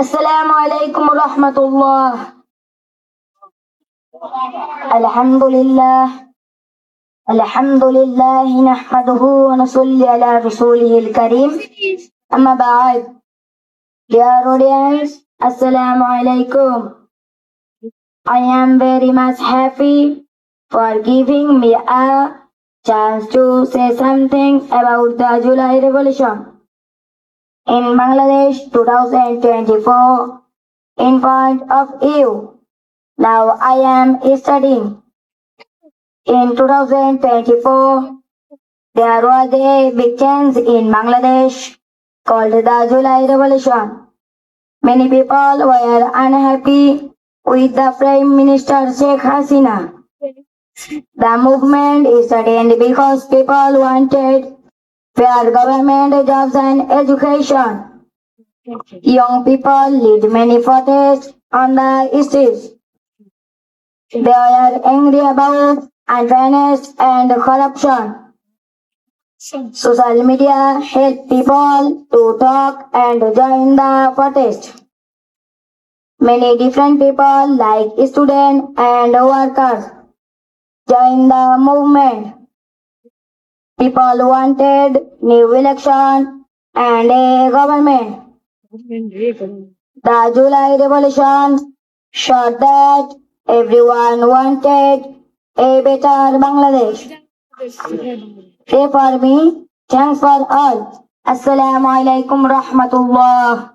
السلام عليكم ورحمة الله الحمد لله الحمد لله نحمده ونصلي على رسوله الكريم أما بعد Dear audience, Assalamu alaikum. I am very much happy for giving me a chance to say something about the July Revolution. In Bangladesh 2024, in front of you. now I am studying. In 2024, there was a big change in Bangladesh called the July Revolution. Many people were unhappy with the Prime Minister Sheikh Hasina. The movement is started because people wanted fair government jobs and education. Young people lead many protests on the streets. They are angry about unfairness and corruption. Social media help people to talk and join the protest. Many different people like students and workers join the movement. People wanted new election and a government. The July Revolution showed that everyone wanted a better Bangladesh. Pray for me. Thanks for all. Assalamu alaikum rahmatullah.